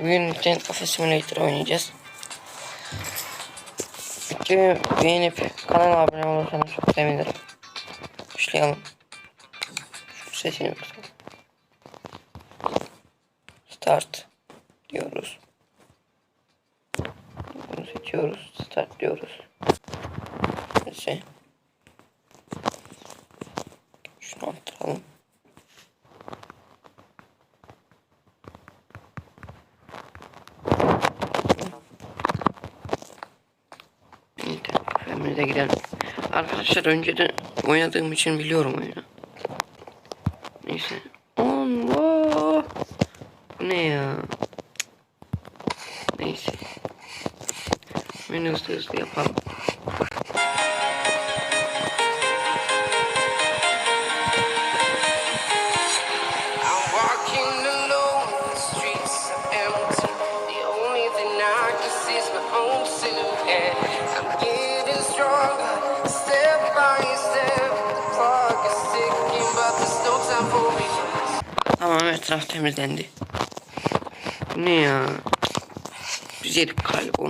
Bugün Internet Cafe Simulator oynayacağız. Videoyu beğenip kanala abone olursanız çok sevinirim. Başlayalım. Şu sesini bakalım. Start diyoruz. Bunu seçiyoruz. Start diyoruz. Neyse. Şunu attıralım. İnternet kafemize gidelim. Arkadaşlar önceden oynadığım için biliyorum oyunu. Neyse. Allah. Bu ne ya? Neyse. Oyunu hızlı hızlı yapalım. Etraf temizlendi. Ne ya? Güzel kalp.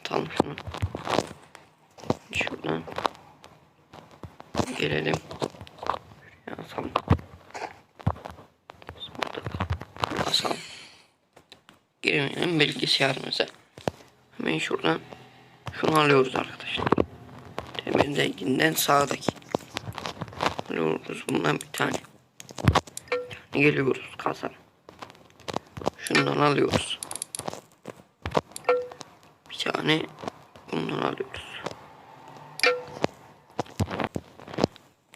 Atalım şunu. Şuradan. Gelelim. Şuraya atalım. Sonra Basalım. Girelim bilgisayarımıza. Hemen şuradan şunu alıyoruz arkadaşlar. Temel renginden sağdaki. Alıyoruz bundan bir tane. Geliyoruz kasa. Şundan alıyoruz. Bir tane bundan alıyoruz.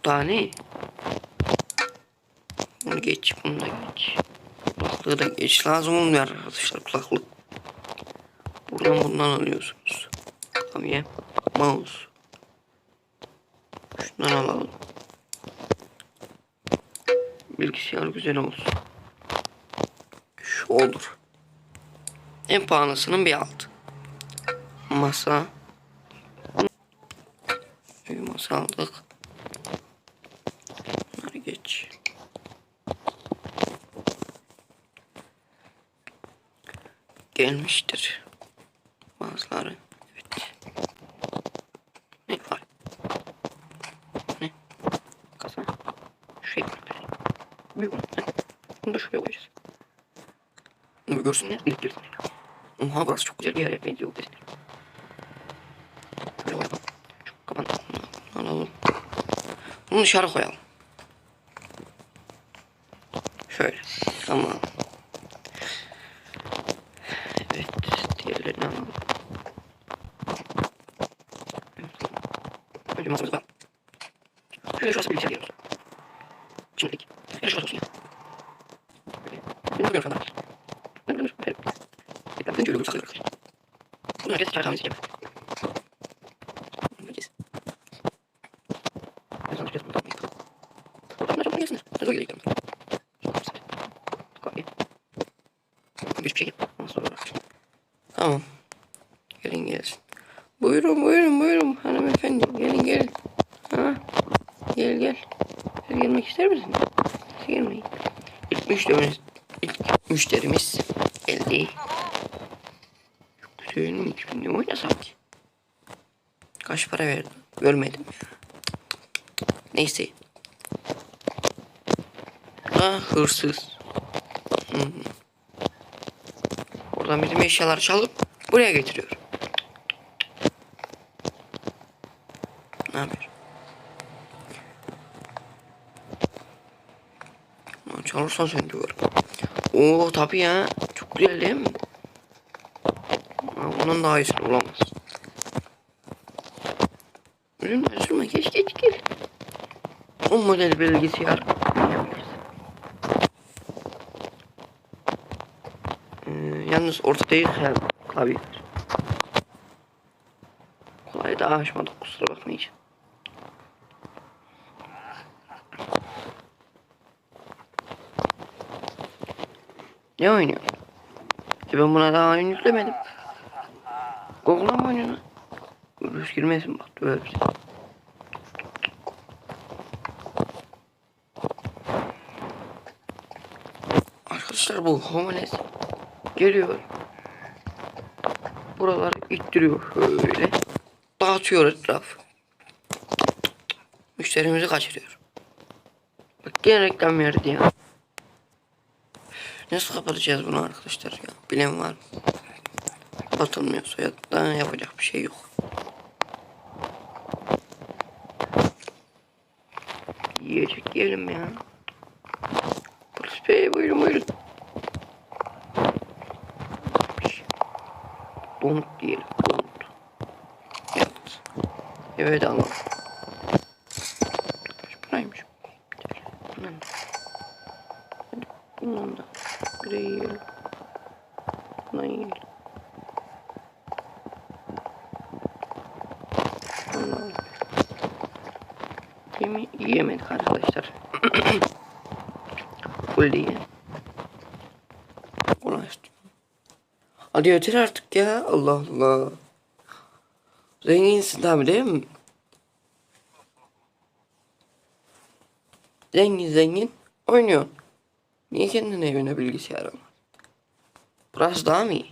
Daha ne? Bunu geç, bunu da geç. Kulaklığı da geç. Lazım olmuyor arkadaşlar kulaklık. Buradan bundan alıyorsunuz. Klavye, mouse. Şundan alalım. Bilgisayar güzel olsun. Şu olur. En pahalısının bir altı. Masa. Bir masa aldık. Bunları geç. Gelmiştir. Bazıları. Evet. Ne var? Ne? Kasa. Şu şey. Büyük olan. Heh. Bunu da şuraya koyacağız. Bunu görsünler. İlk girsinler. Oha burası çok güzel bir yere benziyor. Desinler. Şöyle koyalım. Şu kapan. Alalım. Bunu dışarı koyalım. Şöyle. Tamam. Evet. Diğerlerini alalım. Önce masamızı koyalım. Şöyle şurası bilgisayar diyoruz. Şimdilik. Şöyle şurası olsun ya. Benim bugün kadar. Ben bunu verim. Tekrar önce ölümü saklıyor arkadaşlar. İçemez. Bunu yiyeceğiz. Ben sana çıkacağız. Tamam. Gelin gelsin. Buyurun buyurun buyurun hanımefendi. Gelin gelin. Ha? Gel gel. Siz gelmek ister misiniz? Siz gelmeyin. İlk müşterimiz, ilk müşterimiz geldi. Güzelmiş. Ne oynasam ki? Kaç para verdim? Görmedim. Neyse. Ah hırsız. Oradan bizim eşyaları çalıp buraya getiriyor. Ne? Lan Çalırsan sen diyor. Oo tabii ya. Çok güzel değil mi? Bunun daha iyisi olamaz. Üzülme üzülme geç geç gel. O model bilgisayar. Ee, yalnız orta değil klavyeler. Kolay da aşmadık kusura bakmayın. Ne oynuyor? E ben buna daha oyun yüklemedim. Mı oynuyorsun? Virüs girmesin bak bir şey. Arkadaşlar bu homeless Geliyor. Buraları ittiriyor şöyle. Dağıtıyor etrafı. Müşterimizi kaçırıyor. Bak gene reklam verdi ya. Nasıl kapatacağız bunu arkadaşlar ya? Bilen var mı? Batılmıyorsa ya da yapacak bir şey yok. Yiyecek yiyelim ya. Polis bey buyurun buyurun. Donut diyelim. Donut. Evet. Ama. Kaç paraymış? Bundan da. Hadi bundan da. Bir de yiyelim. Bundan yiyelim. Bundan da. Yemi yiyemedik arkadaşlar. Kolay istiyorum. Hadi yeter artık ya. Allah Allah. Zenginsin tabi değil mi? Zengin zengin oynuyorsun. Niye kendine evine bilgisayar almadın? Burası daha mı iyi?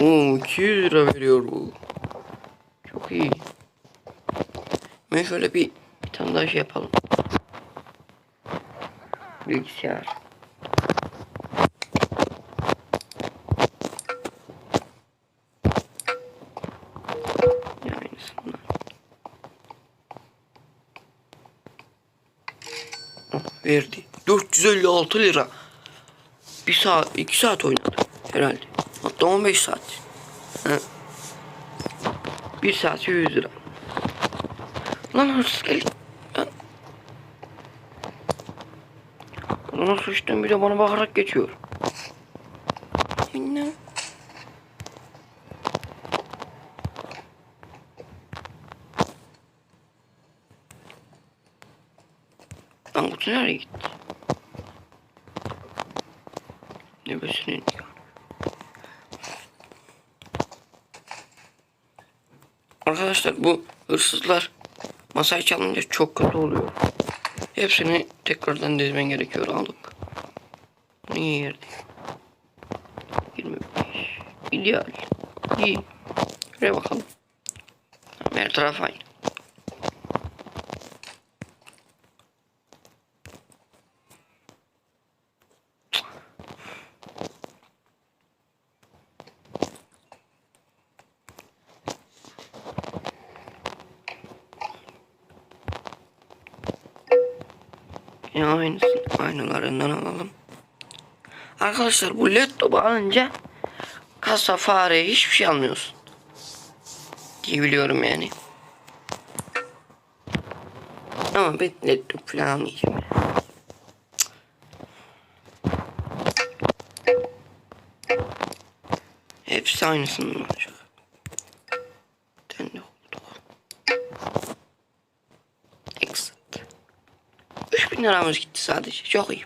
Oo 200 lira veriyor bu. Çok iyi. Ben şöyle bir, bir tane daha şey yapalım. Bilgisayar. Oh, verdi. 456 lira. Bir saat, iki saat oynadı herhalde. Hatta 15 saat. Ha. Bir saat 100 lira. Lan hırsız geldi. Ona suçtan bir de bana bakarak geçiyor. Ne? Lan kutu nereye gitti? Nefesini Arkadaşlar bu hırsızlar masayı çalınca çok kötü oluyor. Hepsini tekrardan dizmen gerekiyor aldık. Niye yerde? 25. İdeal. İyi. Şuraya bakalım. Her taraf aynı. Ya aynısı, aynılarından alalım. Arkadaşlar bu laptopu alınca kasa fare hiçbir şey almıyorsun. Diye biliyorum yani. Ama ben laptop falan almayacağım. ya. Hepsi aynısından olacak. Liramız gitti sadece. Çok iyi.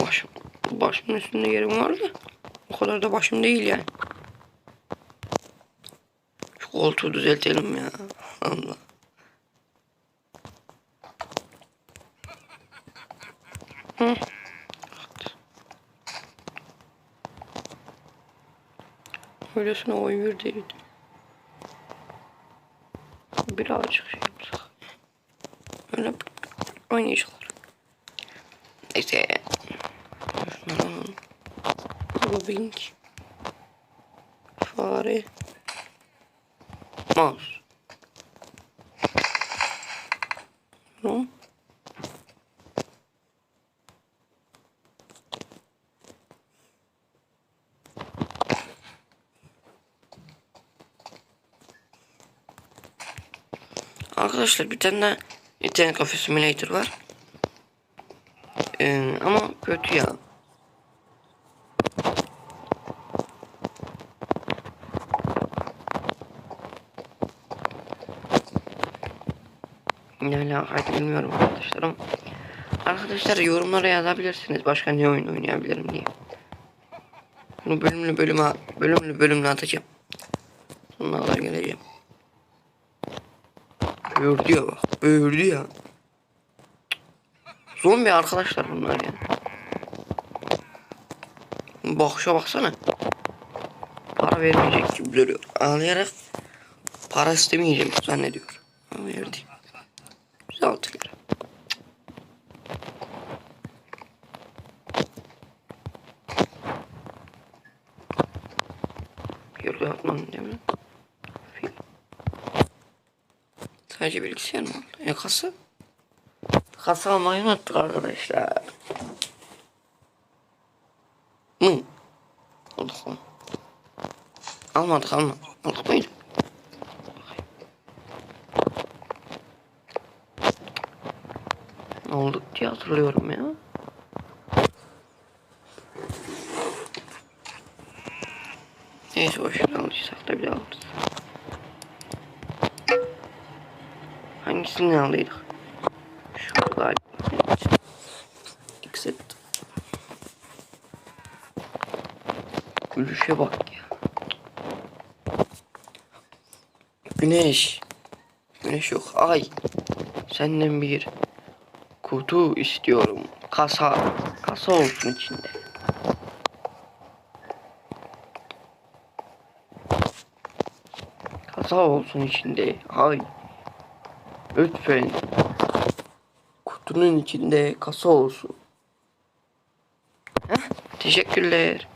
Başım, başımın üstünde yerim vardı. O kadar da başım değil yani. Şu koltuğu düzeltelim ya. Allah. Öylesine oy verdiydim. Birazcık şey yapsak. Öyle oynayacaklar. Neyse. Şunları alalım. Fare. Mouse. Arkadaşlar bir tane de internet kafe simulator var. Ee, ama kötü ya. Ne alakaydı bilmiyorum arkadaşlar ama Arkadaşlar yorumlara yazabilirsiniz başka ne oyun oynayabilirim diye. Bunu bölümlü bölüme bölümlü bölümlü atacağım. Böğürdü ya bak. Böğürdü ya. Zombi arkadaşlar bunlar ya. Bakışa baksana. Para vermeyecek gibi duruyor. Ağlayarak para istemeyeceğim zannediyor. Sadece bilgisayar mı? E kasa? Kasa almayı unuttuk arkadaşlar. Mı? Aldık mı? Almadık almadık. Aldık mıydı? Aldık diye hatırlıyorum ya. Neyse boşuna alacaksak da bir daha alırız. Alıyorduk? Şu galiba. Accept. Gülüşe bak ya. Güneş. Güneş yok. Ay. Senden bir kutu istiyorum. Kasa. Kasa olsun içinde. Kasa olsun içinde. Ay. Lütfen. Kutunun içinde kasa olsun. Heh, teşekkürler.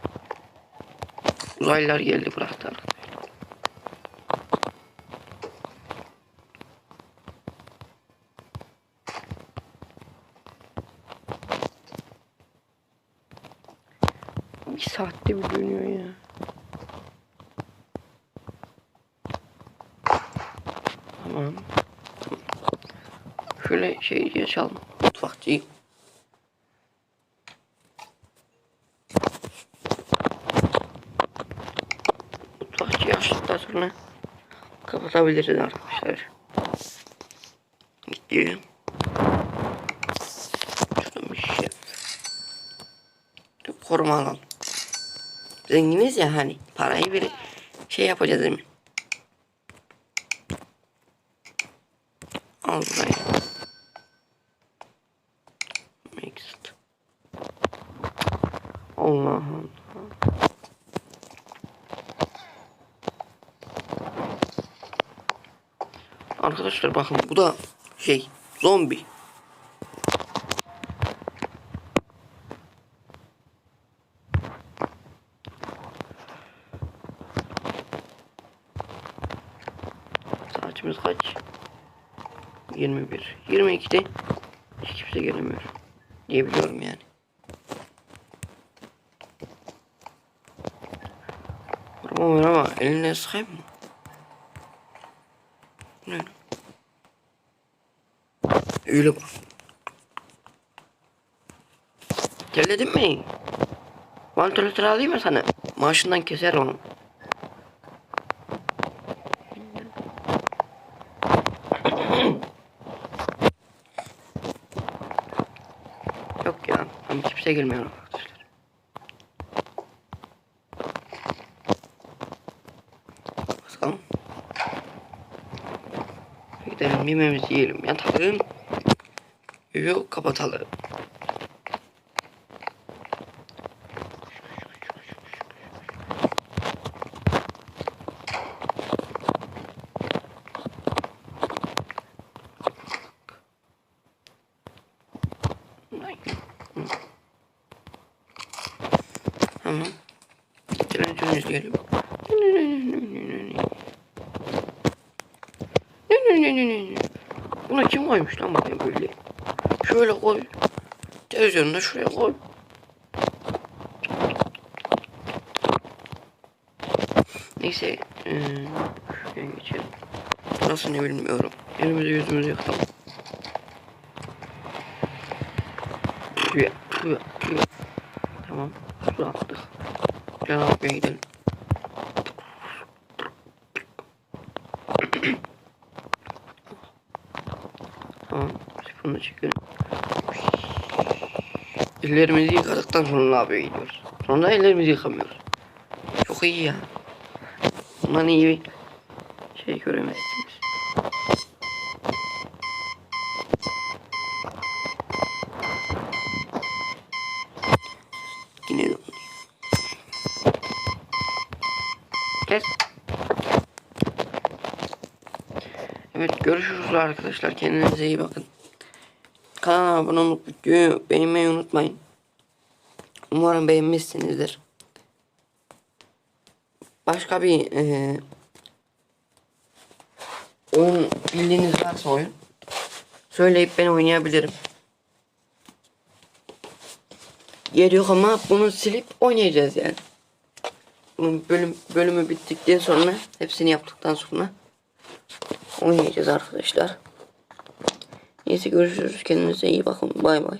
Uzaylılar geldi bıraktı arkadaşlar. Bir saatte bir dönüyor ya. Tamam. Şöyle şey açalım. Mutfakçıyı. Mutfakçıyı açtıktan sonra kapatabiliriz arkadaşlar. Gidiyor. Şuradan bir şey. Koruma alalım. Zenginiz ya hani parayı bir şey yapacağız değil mi? Allah Allah. Arkadaşlar bakın bu da şey zombi. Saatimiz kaç? 21. 22'de hiç kimse gelemiyor. Diye biliyorum yani. Merhaba merhaba. Eline sıkayım mı? Ne? Öyle bak. Terledin mi? Vantilatör alayım mı sana? Maaşından keser onu. Yok ya. Ama kimse gelmiyor arkadaşlar. Bakalım. Gidelim yemeğimizi yiyelim. Yatalım. Yok kapatalım. Tamam. Televizyon izleyelim. Buna kim koymuş lan bakayım böyle? Şöyle koy. Televizyonu da şuraya koy. Neyse. Şuraya geçelim. Burası ne bilmiyorum. Elimizi yüzümüzü yıkalım. Suya, suya, suya. Tamam. Su attık. Cenab-ı gidelim. videomu çekiyorum. Ellerimizi yıkadıktan sonra lavaboya gidiyoruz. Sonra ellerimizi yıkamıyoruz. Çok iyi ya. Bundan iyi bir şey göremezsiniz. Yine de Gel. Evet görüşürüz arkadaşlar. Kendinize iyi bakın. Kanala abone olup videoyu beğenmeyi unutmayın. Umarım beğenmişsinizdir. Başka bir eee oyun bildiğiniz varsa oyun söyleyip ben oynayabilirim. Yer yok ama bunu silip oynayacağız yani. Bunun bölüm bölümü bittikten sonra hepsini yaptıktan sonra oynayacağız arkadaşlar. Neyse görüşürüz. Kendinize iyi bakın. Bay bay.